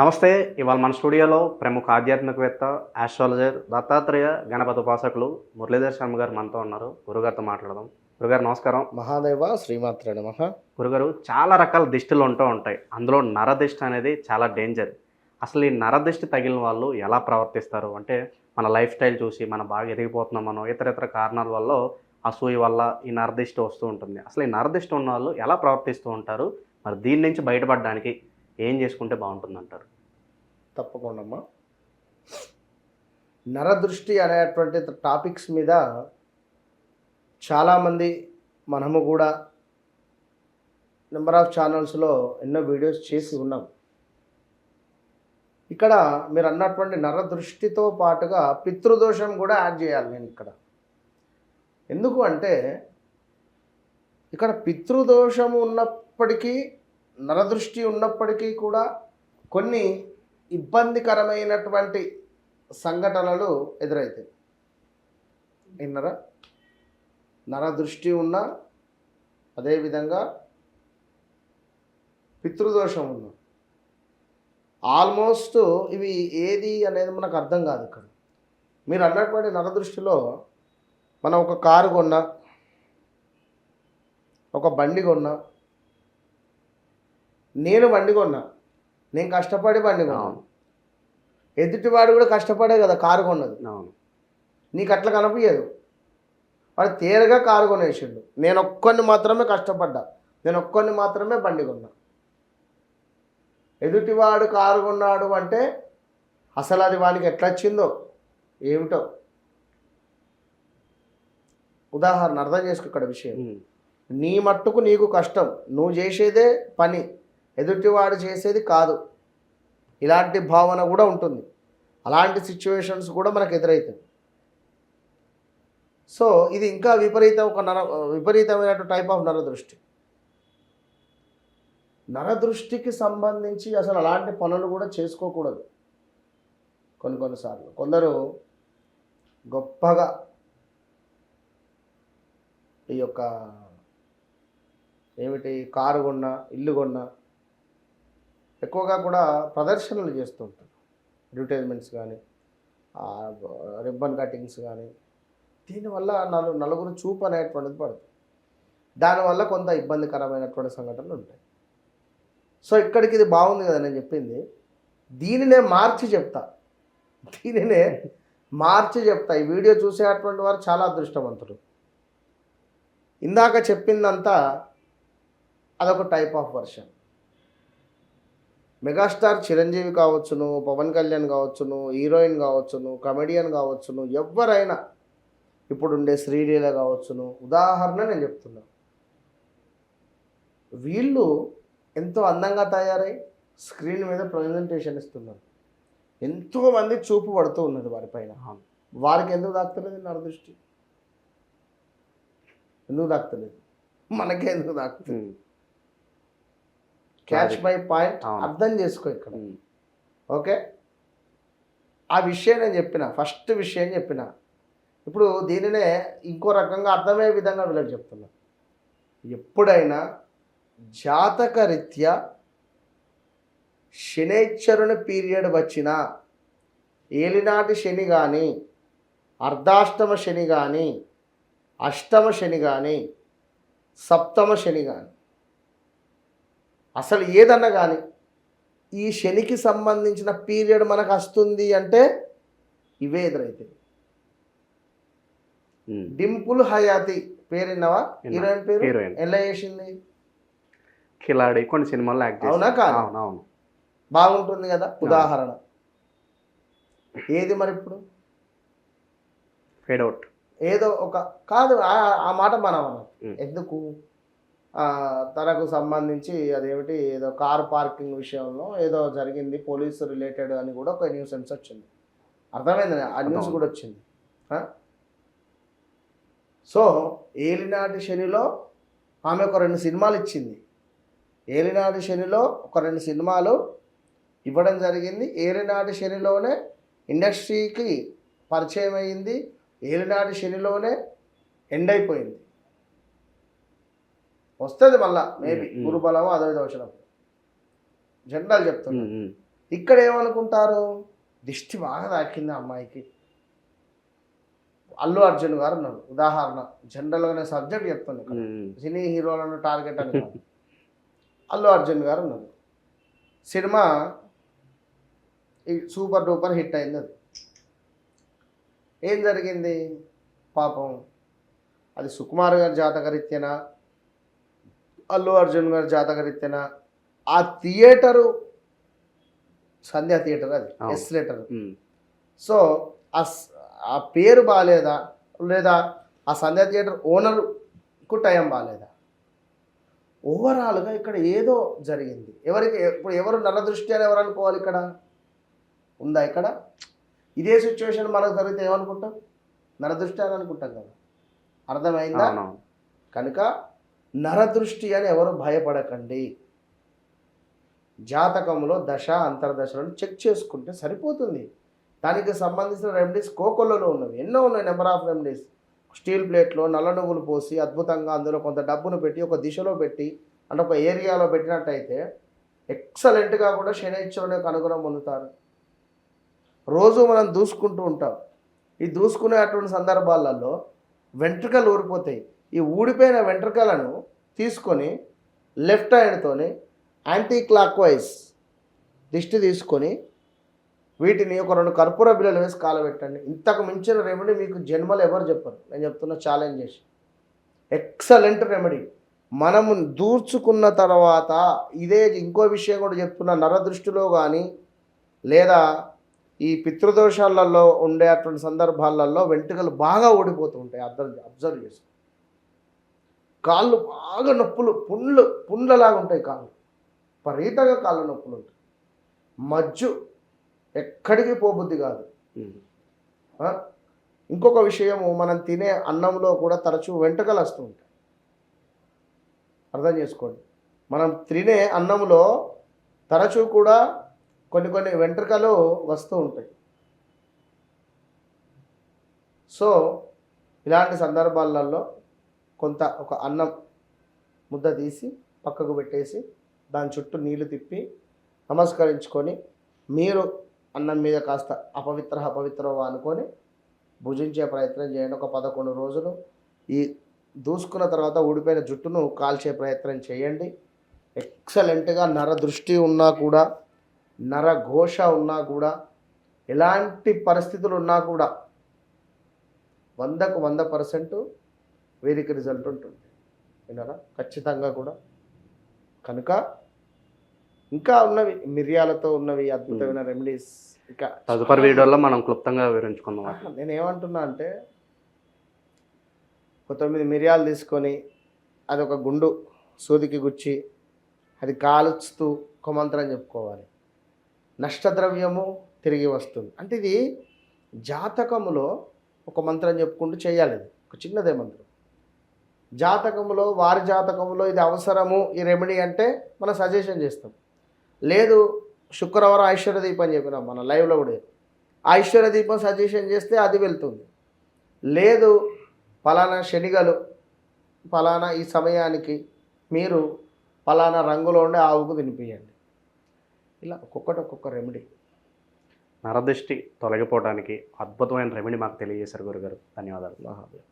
నమస్తే ఇవాళ మన స్టూడియోలో ప్రముఖ ఆధ్యాత్మికవేత్త ఆస్ట్రాలజర్ దత్తాత్రేయ గణపతి ఉపాసకులు మురళీధర్ శర్మ గారు మనతో ఉన్నారు. గురుగారితో మాట్లాడదాం. గురుగారు నమస్కారం. మహాదేవ శ్రీమాత్ర నమ. గురుగారు చాలా రకాల దిష్టిలు ఉంటూ ఉంటాయి. అందులో నరదిష్టి అనేది చాలా డేంజర్ అసలు ఈ నరదిష్టి తగిలిన వాళ్ళు ఎలా ప్రవర్తిస్తారు? అంటే మన లైఫ్ స్టైల్ చూసి మనం బాగా ఎదిగిపోతున్నాం మనం ఇతర ఇతర కారణాల వల్ల అసూయ వల్ల ఈ నరదిష్టి వస్తూ ఉంటుంది. అసలు ఈ నరదిష్టి ఉన్న వాళ్ళు ఎలా ప్రవర్తిస్తూ ఉంటారు? మరి దీని నుంచి బయటపడడానికి ఏం చేసుకుంటే బాగుంటుందంటారు? తప్పకుండా అమ్మా నరదృష్టి అనేటువంటి టాపిక్స్ మీద చాలామంది మనము కూడా నెంబర్ ఆఫ్ ఛానల్స్లో ఎన్నో వీడియోస్ చేసి ఉన్నాం. ఇక్కడ మీరు అన్నటువంటి నరదృష్టితో పాటుగా పితృదోషం కూడా యాడ్ చేయాలి నేను ఇక్కడ. ఎందుకు అంటే ఇక్కడ పితృదోషం ఉన్నప్పటికీ నరదృష్టి ఉన్నప్పటికీ కూడా కొన్ని ఇబ్బందికరమైనటువంటి సంఘటనలు ఎదురవుతాయి విన్నరా? నరదృష్టి ఉన్న అదేవిధంగా పితృదోషం ఉన్న. ఆల్మోస్ట్ ఇవి ఏది అనేది మనకు అర్థం కాదు ఇక్కడ. మీరు అన్నటువంటి నరదృష్టిలో మనం ఒక కారు కొన్నా ఒక బండి కొన్నా నేను బండి కొన్నా. నేను కష్టపడి బండి కొన్నా. అవును. ఎదుటివాడు కూడా కష్టపడే కదా కారు కొన్నది. అవును. నీకు అట్లా కనిపించదు వాడు తేరగా కారు కొనేసిండు. నేను ఒక్కరిని మాత్రమే కష్టపడ్డా. నేను ఒక్కరిని మాత్రమే బండి కొన్నా. ఎదుటివాడు కారు కొన్నాడు అంటే అసలు అది వానికి ఎట్లా వచ్చిందో ఏమిటో. ఉదాహరణ అర్థం చేసుకో ఇక్కడ విషయం. నీ మట్టుకు నీకు కష్టం. నువ్వు చేసేదే పని. ఎదుటివాడు చేసేది కాదు. ఇలాంటి భావన కూడా ఉంటుంది. అలాంటి సిచ్యువేషన్స్ కూడా మనకు ఎదురవుతాయి. సో ఇది ఇంకా విపరీత ఒక నర విపరీతమైన టైప్ ఆఫ్ నరదృష్టి. నరదృష్టికి సంబంధించి అసలు అలాంటి పనులు కూడా చేసుకోకూడదు. కొన్ని కొన్నిసార్లు కొందరు గొప్పగా ఈ యొక్క ఏమిటి కారు కొన్నా ఇల్లు కొన్నా ఎక్కువగా కూడా ప్రదర్శనలు చేస్తూ ఉంటారు. అడ్వర్టైజ్మెంట్స్ కానీ రిబ్బన్ కటింగ్స్ కానీ దీనివల్ల నలు నలుగురు చూపు అనేటువంటిది పడుతుంది. దానివల్ల కొంత ఇబ్బందికరమైనటువంటి సంఘటనలు ఉంటాయి. సో ఇక్కడికి ఇది బాగుంది కదా నేను చెప్పింది. దీనినే మార్చి చెప్తా. దీనినే మార్చి చెప్తా. ఈ వీడియో చూసేటువంటి వారు చాలా అదృష్టవంతులు. ఇందాక చెప్పిందంతా అదొక type of version. Megastar Chiranjeevi కావచ్చును పవన్ కళ్యాణ్ కావచ్చును హీరోయిన్ కావచ్చును కమెడియన్ కావచ్చును ఎవరైనా ఇప్పుడు ఉండే శ్రీలీల కావచ్చును. ఉదాహరణ నేను చెప్తున్నా. వీళ్ళు ఎంతో అందంగా తయారై స్క్రీన్ మీద ప్రజెంటేషన్ ఇస్తున్నారు. ఎంతో మంది చూపు పడుతూ ఉన్నది వారిపైన. వారికి ఎందుకు దాక్తలేదు నరదృష్టి ఎందుకు దాక్తలేదు? మనకే ఎందుకు దాక్తుంది. Catch my point. అర్థం చేసుకో ఇక్కడ. ఓకే ఆ విషయం నేను చెప్పిన ఫస్ట్ విషయం చెప్పిన ఇప్పుడు దీనినే ఇంకో రకంగా అర్థమయ్యే విధంగా వీళ్ళకి చెప్తున్నా ఎప్పుడైనా జాతక రీత్యా శనేశ్వరుని పీరియడ్ వచ్చినా ఏలినాటి శని కానీ అర్ధాష్టమ శని కానీ అష్టమ శని కానీ సప్తమ శని కానీ అసలు ఏదన్నా కానీ ఈ శనికి సంబంధించిన పీరియడ్ మనకు వస్తుంది అంటే ఇవే ఎదురైతాయి ఉమ్. డింపుల్ హయాతి పేరు విన్నావా విన్నా. హీరోయిన్ పేరు. ఎలా చేసింది కిలాడి కొన్ని సినిమాల్లో యాక్ట్. అవునా కాదా? అవును అవును బాగుంటుంది కదా ఉదాహరణ ఏది మరి ఇప్పుడు ఫేడ్ అవుట్ ఏదో ఒక కాదు ఆ- ఆ మాట మనం. ఎందుకు తనకు సంబంధించి అదేమిటి ఏదో కార్ పార్కింగ్ విషయంలో ఏదో జరిగింది పోలీసు రిలేటెడ్ అని కూడా ఒక న్యూసెన్స్ వచ్చింది. అర్థమైంది ఆ న్యూస్. కూడా వచ్చింది? సో ఏలినాటి శనిలో ఆమె ఒక రెండు సినిమాలు ఇచ్చింది. ఏలినాటి శనిలో ఒక రెండు సినిమాలు ఇవ్వడం జరిగింది. ఏలినాటి శనిలోనే ఇండస్ట్రీకి పరిచయం అయింది. ఏలినాటి శనిలోనే ఎండ్ అయిపోయింది. వస్తుంది మళ్ళా మేబీ ఉమ్, ఉమ్. గురుబలమో అదో ఇదో వచ్చినప్పుడు జనరల్ చెప్తున్నా. ఉమ్, ఉమ్. ఇక్కడ ఏమనుకుంటారు దిష్టి బాగా తాకింది అమ్మాయికి. అల్లు అర్జున్ గారు ఉన్నారు ఉదాహరణ. జనరల్గా నేను సబ్జెక్ట్ చెప్తాను ఇక్కడ. సినీ హీరోలను టార్గెట్ అని. అల్లు అర్జున్ గారు ఉన్నారు సినిమా ఈ సూపర్ డూపర్ హిట్ అయింది అది. ఏం జరిగింది? పాపం. అది సుకుమార్ గారి జాతకరీత్యనా? అల్లు అర్జున్ గారి జాతకరీత్యనా ఆ థియేటరు సంధ్యా థియేటర్ అది. S letter. సో ఆ పేరు బాగాలేదా లేదా ఆ సంధ్యా థియేటర్ ఓనర్కు టైం బాగాలేదా ఓవరాల్గా ఇక్కడ ఏదో జరిగింది. ఎవరికి ఇప్పుడు ఎవరు నరదృష్టి అని ఎవరు అనుకోవాలి ఇక్కడ? ఉందా ఇక్కడ? ఇదే సిచ్యువేషన్ మనకు జరిగితే ఏమనుకుంటాం? నరదృష్టి అని అనుకుంటాం కదా. అర్థమైందా? కనుక నరదృష్టి అని ఎవరు భయపడకండి. జాతకంలో దశ అంతర్దశలను చెక్ చేసుకుంటే సరిపోతుంది. దానికి సంబంధించిన రెమెడీస్ కోకొల్లలో ఉన్నవి. ఎన్నో ఉన్నాయి నెంబర్ ఆఫ్ రెమెడీస్ స్టీల్ ప్లేట్లో నల్ల నువ్వులు పోసి అద్భుతంగా అందులో కొంత డబ్బును పెట్టి ఒక దిశలో పెట్టి అంటే ఒక ఏరియాలో పెట్టినట్టయితే ఎక్సలెంట్గా కూడా శనైశ్వరుని యొక్క అనుగుణం పొందుతారు. రోజు మనం దూసుకుంటూ ఉంటాం. ఈ దూసుకునే అటువంటి సందర్భాలలో వెంట్రుకలు ఊడిపోతాయి ఈ ఊడిపోయిన వెంట్రుకలను తీసుకొని లెఫ్ట్ హ్యాండ్తోని యాంటీ క్లాక్ వైజ్ దిష్టి తీసుకొని వీటిని ఒక రెండు కర్పూర బిల్లలు వేసి కాలబెట్టండి. ఇంతకు మించిన రెమెడీ మీకు జన్మలు ఎవరు చెప్పరు. నేను చెప్తున్నా ఛాలెంజ్ చేసి. ఎక్సలెంట్ రెమెడీ మనము దూర్చుకున్న తర్వాత ఇదే ఇంకో విషయం కూడా చెప్తున్నా నరదృష్టిలో కానీ లేదా ఈ పితృదోషాలలో ఉండే అటువంటి సందర్భాలలో వెంట్రుకలు బాగా ఓడిపోతూ ఉంటాయి. అర్థం అబ్జర్వ్ చేసుకో కాళ్ళు బాగా నొప్పులు పుండ్లు పుండ్లలాగా ఉంటాయి కాళ్ళు. విపరీతంగా కాళ్ళ నొప్పులు ఉంటాయి. మజ్జు ఎక్కడికి పోబుద్ది కాదు? ఇంకొక విషయము మనం తినే అన్నంలో కూడా తరచూ వెంట్రుకలు వస్తూ ఉంటాయి. అర్థం చేసుకోండి. మనం తినే అన్నంలో తరచూ కూడా కొన్ని కొన్ని వెంట్రుకలు వస్తూ ఉంటాయి. సో ఇలాంటి సందర్భాలలో కొంత ఒక అన్నం ముద్ద తీసి పక్కకు పెట్టేసి దాని చుట్టూ నీళ్ళు తిప్పి నమస్కరించుకొని మీరు అన్నం మీద కాస్త అపవిత్ర అపవిత్రవా అనుకొని భుజించే ప్రయత్నం చేయండి. ఒక పదకొండు రోజులు ఈ దూసుకున్న తర్వాత ఊడిపోయిన జుట్టును కాల్చే ప్రయత్నం చేయండి. ఎక్సలెంట్గా నర దృష్టి ఉన్నా కూడా నర ఘోష ఉన్నా కూడా ఎలాంటి పరిస్థితులు ఉన్నా కూడా వందకు వంద పర్సెంట్ వీరికి రిజల్ట్ ఉంటుంది. విన్నారా? ఖచ్చితంగా కూడా. కనుక ఇంకా ఉన్నవి మిరియాలతో ఉన్నవి అద్భుతమైన రెమెడీస్ ఇంకా తదుపరి వీడియోలో మనం క్లుప్తంగా వివరించుకుందాం. నేను ఏమంటున్నా అంటే ఒక తొమ్మిది మిరియాలు తీసుకొని అది ఒక గుండు సూదికి గుచ్చి అది కాలుస్తూ ఒక మంత్రం చెప్పుకోవాలి. నష్టద్రవ్యము తిరిగి వస్తుంది. అంటే ఇది జాతకములో ఒక మంత్రం చెప్పుకుంటూ చేయాలి. ఒక చిన్నదే మంత్రం. జాతకములో వారి జాతకములో ఇది అవసరము ఈ రెమెడీ అంటే మనం సజెషన్ చేస్తాం. లేదు శుక్రవారం ఐశ్వర్య దీపం చెప్పినాం మన లైవ్లో కూడా. ఐశ్వర్య దీపం సజెషన్ చేస్తే అది వెళ్తుంది. లేదు ఫలానా శనిగలు ఫలానా ఈ సమయానికి మీరు ఫలానా రంగులో ఉండే ఆవుకు తినిపియండి. ఇలా ఒక్కొక్కటి ఒక్కొక్క రెమెడీ నరదృష్టి తొలగిపోవడానికి అద్భుతమైన రెమెడీ మాకు తెలియజేశారు గురుగారు. ధన్యవాదాలు. మహాదేవ్.